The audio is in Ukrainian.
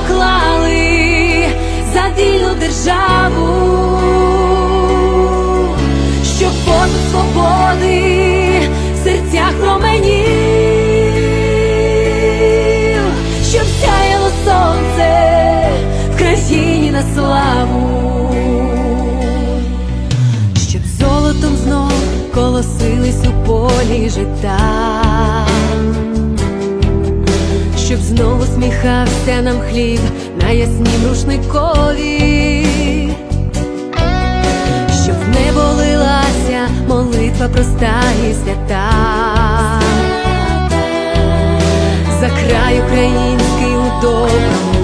поклали за вільну державу, щоб подих свободи в серцях променів, щоб сяяло сонце в країні на славу, щоб золотом знов колосились у полі щоб знову нам хліб на яснім рушникові щоб не болилася молитва проста і свята. За край український у доброму,